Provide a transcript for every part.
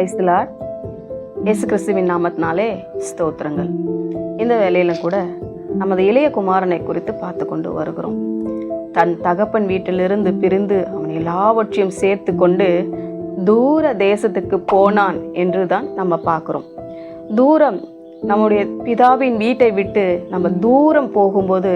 பிரைஸ்தலார் இயேசு கிறிஸ்துவின் நாமத்தினாலே ஸ்தோத்திரங்கள். இந்த வேலையில் கூட நமது இளைய குமாரனை குறித்து பார்த்து கொண்டு வருகிறோம். தன் தகப்பன் வீட்டிலிருந்து பிரிந்து அவன் எல்லாவற்றையும் சேர்த்து கொண்டு தூர தேசத்துக்கு போனான் என்று தான் நம்ம பார்க்குறோம். தூரம் நம்முடைய பிதாவின் வீட்டை விட்டு நம்ம தூரம் போகும்போது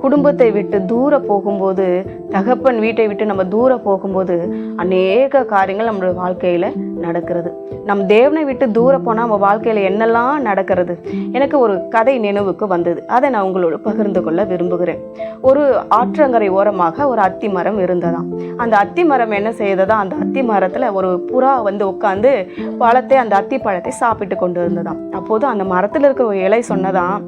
குடும்பத்தை விட்டு தூர போகும்போது தகப்பன் வீட்டை விட்டு நம்ம தூர போகும்போது அநேக காரியங்கள் நம்மளுடைய வாழ்க்கையில் நடக்கிறது. நம் தேவனை விட்டு தூர போனால் நம்ம வாழ்க்கையில் என்னெல்லாம் நடக்கிறது? எனக்கு ஒரு கதை நினைவுக்கு வந்தது. அதை நான் உங்களோட பகிர்ந்து கொள்ள விரும்புகிறேன். ஒரு ஆற்றங்கரை ஓரமாக ஒரு அத்தி மரம் இருந்ததாம். அந்த அத்தி மரம் என்ன செய்ததா? அந்த அத்தி மரத்தில் ஒரு புறா வந்து உட்காந்து பழத்தை அந்த அத்தி பழத்தை சாப்பிட்டு கொண்டு இருந்ததாம் அப்போது அந்த மரம் மரத்தில் இருக்கிற ஒரு இலை சொன்னதான்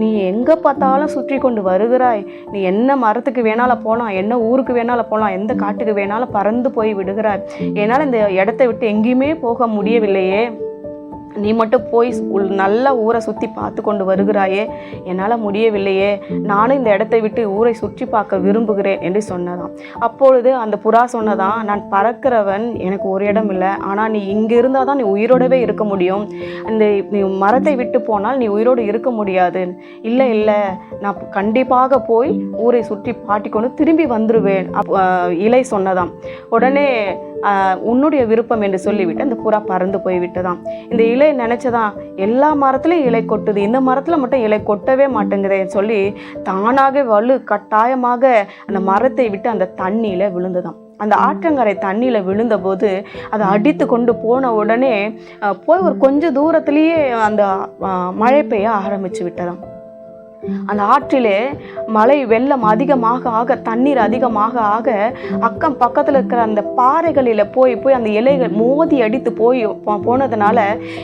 நீ எங்கே பார்த்தாலும் சுற்றி கொண்டு வருகிறாய். நீ என்ன மரத்துக்கு வேணாலும் போகலாம் என்ன ஊருக்கு வேணாலும் போகலாம் எந்த காட்டுக்கு வேணாலும் பறந்து போய் விடுகிறாய். என்னால் இந்த இடத்த விட்டு எங்கேயுமே போக முடியவில்லையே. நீ மட்டும் போய் ஸ்கூல் நல்ல ஊரை சுற்றி பார்த்து கொண்டு வருகிறாயே. என்னால் முடியவில்லையே. நானும் இந்த இடத்தை விட்டு ஊரை சுற்றி பார்க்க விரும்புகிறேன் என்று சொன்னதாம். அப்பொழுது அந்த புறா சொன்னதான் நான் பறக்கிறவன் எனக்கு ஒரு இடம் இல்லை. ஆனால் நீ இங்கே இருந்தால் தான் நீ உயிரோடவே இருக்க முடியும். இந்த நீ மரத்தை விட்டு போனால் நீ உயிரோடு இருக்க முடியாது. இல்லை இல்லை. நான் கண்டிப்பாக போய் ஊரை சுற்றி பாட்டிக்கொண்டு திரும்பி வந்துடுவேன் அப் இலை சொன்னதாம். உடனே உன்னுடைய விருப்பம் என்று சொல்லிவிட்டு அந்த புறா பறந்து போய்விட்டதாம். இந்த இலை நினச்சதான் எல்லா மரத்துலையும் இலை கொட்டுது. இந்த மரத்தில் மட்டும் இலை கொட்டவே மாட்டேங்குதேன்னு சொல்லி தானாக வலு கட்டாயமாக அந்த மரத்தை விட்டு அந்த தண்ணியில் விழுந்துதான் அந்த ஆற்றங்கரை தண்ணியில் விழுந்தபோது அதை அடித்து கொண்டு போன உடனே போய் ஒரு கொஞ்சம் தூரத்துலேயே அந்த மழை பெய்ய ஆரம்பிச்சு விட்டதாம். அந்த ஆற்றிலே மழை வெள்ளம் அதிகமாக ஆக தண்ணீர் அதிகமாக ஆக அக்கம் பக்கத்தில் இருக்கிற அந்த பாறைகளில் போய் போய் அந்த இலைகள் மோதி அடித்து போய் போனதுனால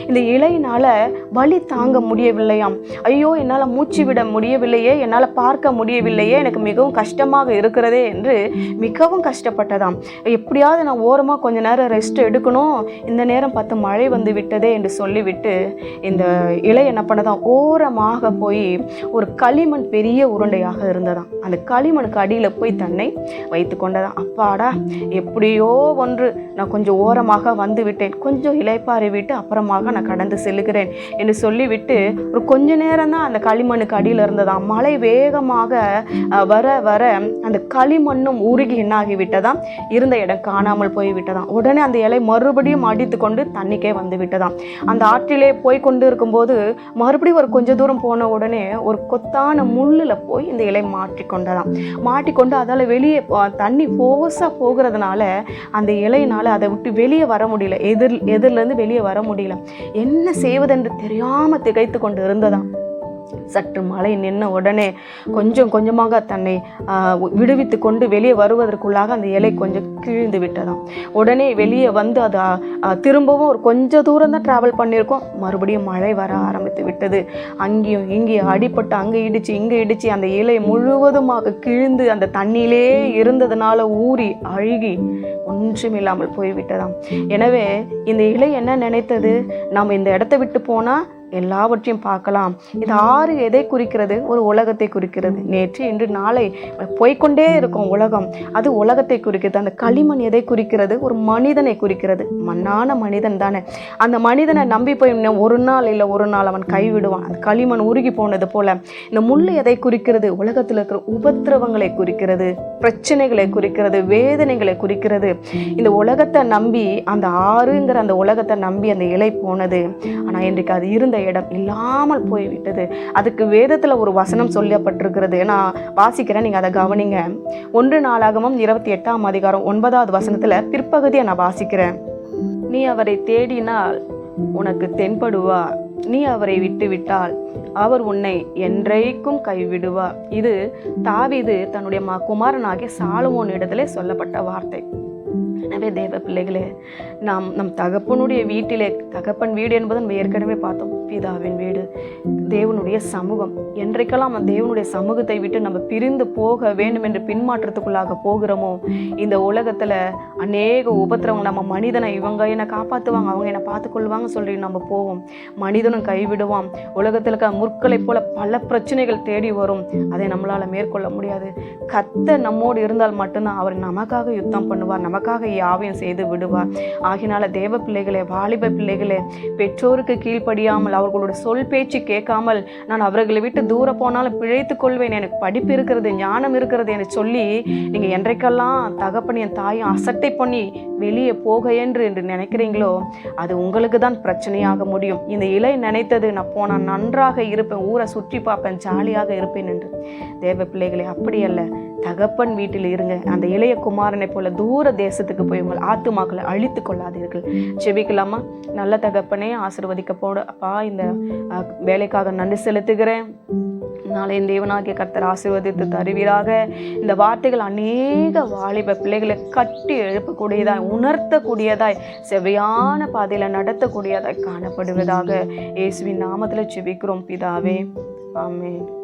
இந்த இலையினால் வலி தாங்க முடியவில்லையாம். ஐயோ என்னால் மூச்சு விட முடியவில்லையே என்னால் பார்க்க முடியவில்லையே எனக்கு மிகவும் கஷ்டமாக இருக்கிறதே என்று மிகவும் கஷ்டப்பட்டதாம். எப்படியாவது நான் ஓரமாக கொஞ்ச நேரம் ரெஸ்ட் எடுக்கணும் இந்த நேரம் பார்த்து மழை வந்து விட்டதே என்று சொல்லிவிட்டு இந்த இலை என்ன பண்ணதான் ஓரமாக போய் ஒரு களிமண் பெரிய உருண்டையாக இருந்ததாம். அந்த களிமணுக்கு அடியில் போய் தன்னை வைத்து கொண்டதாம். அப்பாடா எப்படியோ ஒன்று. நான் கொஞ்சம் ஓரமாக வந்து விட்டேன். கொஞ்சம் இலைப்பாறை விட்டு அப்புறமாக நான் கடந்து செல்லுகிறேன் என்று சொல்லிவிட்டு ஒரு கொஞ்ச நேரம் தான் அந்த களிமண்ணுக்கு அடியில் இருந்ததாம். மழை வேகமாக வர வர அந்த களிமண்ணும் உருகி என்னாகிவிட்டதாம் இருந்த இடம் காணாமல் போய் விட்டதாம். உடனே அந்த இலை மறுபடியும் அடித்து கொண்டு தண்ணிக்கே வந்து விட்டதாம். அந்த ஆற்றிலே போய் கொண்டு இருக்கும்போது மறுபடியும் ஒரு கொஞ்ச தூரம் போன உடனே ஒரு கொத்தான முள்ளில் போய் இந்த இலை மாட்டிக்கொண்டதாம் மாட்டிக்கொண்டு அதால் வெளியே தண்ணி ஃபோர்ஸாக போகிறதுனால அந்த இலையினால அதை விட்டு வெளியே வர முடியல. எதிர் எதிர்லேருந்து வெளியே வர முடியல. என்ன செய்வதென்று தெரியாமல் திகைத்து கொண்டு இருந்ததாம். சற்று மழை நின்ன உடனே கொஞ்சம் கொஞ்சமாக தன்னை விடுவித்து கொண்டு வெளியே வருவதற்குள்ளாக அந்த இலை கொஞ்சம் கிழிந்து விட்டதாம். உடனே வெளியே வந்து அது திரும்பவும் ஒரு கொஞ்ச தூரம் தான் ட்ராவல் பண்ணியிருக்கோம். மறுபடியும் மழை வர ஆரம்பித்து விட்டது. அங்கேயும் இங்கேயும் அடிப்பட்டு அங்கே இடிச்சு இங்கே இடிச்சு அந்த இலை முழுவதுமாக கிழிந்து அந்த தண்ணியிலே இருந்ததுனால ஊறி அழுகி ஒன்றும் இல்லாமல் போய்விட்டதாம். எனவே இந்த இலை என்ன நினைத்தது? நாம் இந்த இடத்த விட்டு போனால் எல்லாவற்றையும் பார்க்கலாம். இது ஆறு எதை குறிக்கிறது? ஒரு உலகத்தை குறிக்கிறது. நேற்று இன்று நாளை போய்க்கொண்டே இருக்கும் உலகம். அது உலகத்தை குறிக்கிறது. அந்த களிமண் எதை குறிக்கிறது? ஒரு மனிதனை குறிக்கிறது. மண்ணான மனிதன் தானே. அந்த மனிதனை நம்பி போய் ஒரு நாள் இல்லை ஒரு நாள் அவன் கைவிடுவான். அந்த களிமண் உருகி போனது போல. இந்த முள் எதை குறிக்கிறது? உலகத்தில் இருக்கிற உபத்திரவங்களை குறிக்கிறது. பிரச்சனைகளை குறிக்கிறது. வேதனைகளை குறிக்கிறது. இந்த உலகத்தை நம்பி அந்த ஆறுங்கிற அந்த உலகத்தை நம்பி அந்த இலை போனது. ஆனால் இன்றைக்கு அது இருந்த இடம் இல்லாமல் போய்விட்டது. அதுக்கு வேதத்தில் ஒரு வசனம் சொல்லப்பட்டிருக்கிறது. நான் வாசிக்கிறேன் நீங்கள் அதை கவனிங்க. ஒன்று நாளாகவும் இருபத்தி எட்டாம் அதிகாரம் ஒன்பதாவது வசனத்தில் பிற்பகுதியை நான் வாசிக்கிறேன். நீ அவரை தேடினால் உனக்கு தென்படுவார். நீ அவரை விட்டு விட்டால் அவர் உன்னை என்றைக்கும் கைவிடுவார். இது தாவிது தன்னுடைய குமாரனாகிய சாலுமோன் இடத்திலே சொல்லப்பட்ட வார்த்தை. எனவே தேவ பிள்ளைகளே நாம் நம் தகப்பனுடைய வீட்டிலே தகப்பன் வீடு என்பது நம்ம ஏற்கனவே பார்த்தோம். பிதாவின் வீடு தேவனுடைய சமூகம். என்றைக்கெல்லாம் நம்ம தேவனுடைய சமூகத்தை விட்டு நம்ம பிரிந்து போக வேண்டும் என்று பின்மாற்றத்துக்குள்ளாக போகிறோமோ இந்த உலகத்தில் அநேக உபத்திரவங்க நம்ம மனிதனை இவங்க என்னை காப்பாற்றுவாங்க அவங்க என்னை பார்த்துக்கொள்வாங்க சொல்லி நம்ம போவோம். மனிதனும் கைவிடுவான். உலகத்தில் இருக்க முற்களைப் போல பல பிரச்சனைகள் தேடி வரும். அதை நம்மளால் மேற்கொள்ள முடியாது. கத்த நம்மோடு இருந்தால் மட்டும்தான் அவர் நமக்காக யுத்தம் பண்ணுவார் நமக்காக யாவையும் செய்து விடுவார். ஆகினால தேவ பிள்ளைகளே வாலிப பிள்ளைகளே பெற்றோருக்கு கீழ்ப்படியாமல் அவர்களோட சொல் பேச்சு கேட்காமல் நான் அவர்களை விட்டு தூர போனாலும் பிழைத்துக் கொள்வேன். எனக்கு படிப்பு இருக்கிறது ஞானம் இருக்கிறது என்று சொல்லி நீங்க என்றைக்கெல்லாம் தகப்பனையும் தாயும் அசட்டை பண்ணி வெளியே போக என்று என்று நினைக்கிறீங்களோ அது உங்களுக்கு தான் பிரச்சனையாக முடியும். இந்த இலை நினைத்தது நான் போனால் நன்றாக இருப்பேன் ஊரை சுற்றி பார்ப்பேன் ஜாலியாக இருப்பேன் என்று. தேவ பிள்ளைகளே அப்படி அல்ல. தகப்பன் வீட்டில் இருங்க. அந்த இளைய குமாரனை போல தூர தேசத்துக்கு போய் உங்கள் ஆத்துமாக்களை அழித்து கொள்ளாதீர்கள். செபிக்கலாமா? நல்ல தகப்பனே ஆசிர்வதிக்க போட அப்பா இந்த வேலைக்காக நன்றி செலுத்துகிறேன். நாளை தேவனாகிய கர்த்தர் ஆசீர்வதித்து தருவீராக. இந்த வார்த்தைகள் அநேக வாலிப பிள்ளைகளை கட்டி எழுப்பக்கூடியதாய் உணர்த்தக்கூடியதாய் செவையான பாதையில் நடத்தக்கூடியதாய் காணப்படுவதாக இயேசுவின் நாமத்தில் செபிக்கிறோம் பிதாவே. ஆமேன்.